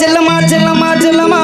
చెల్లమా చెల్లమా చెల్లమా.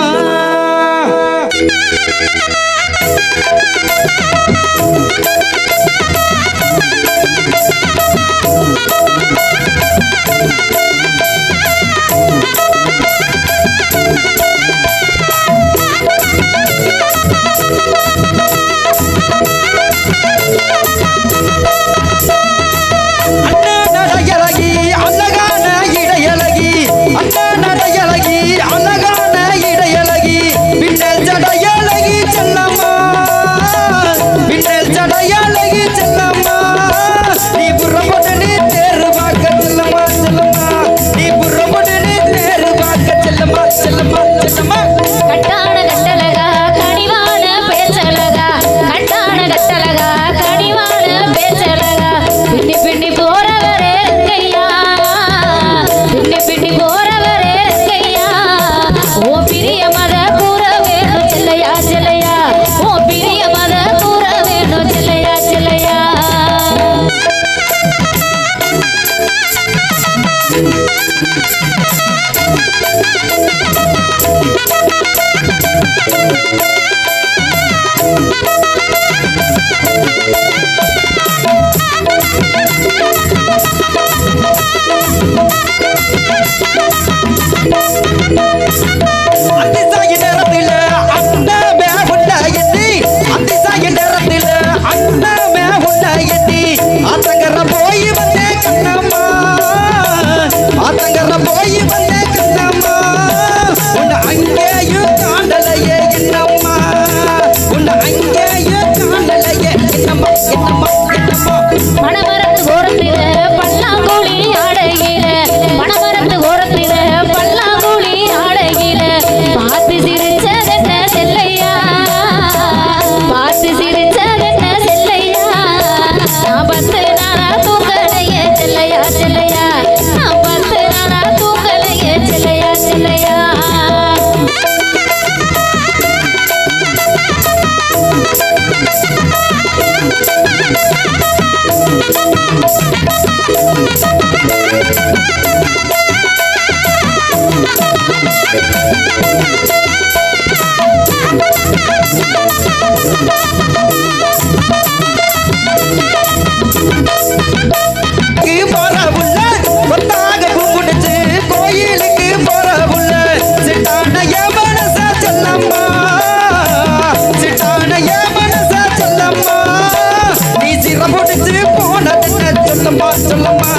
சொல்லம்மா.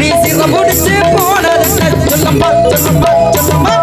நீ சிரம் முடிச்சு போனது சொல்லம்மா சொல்லம்மா சொல்லம்மா.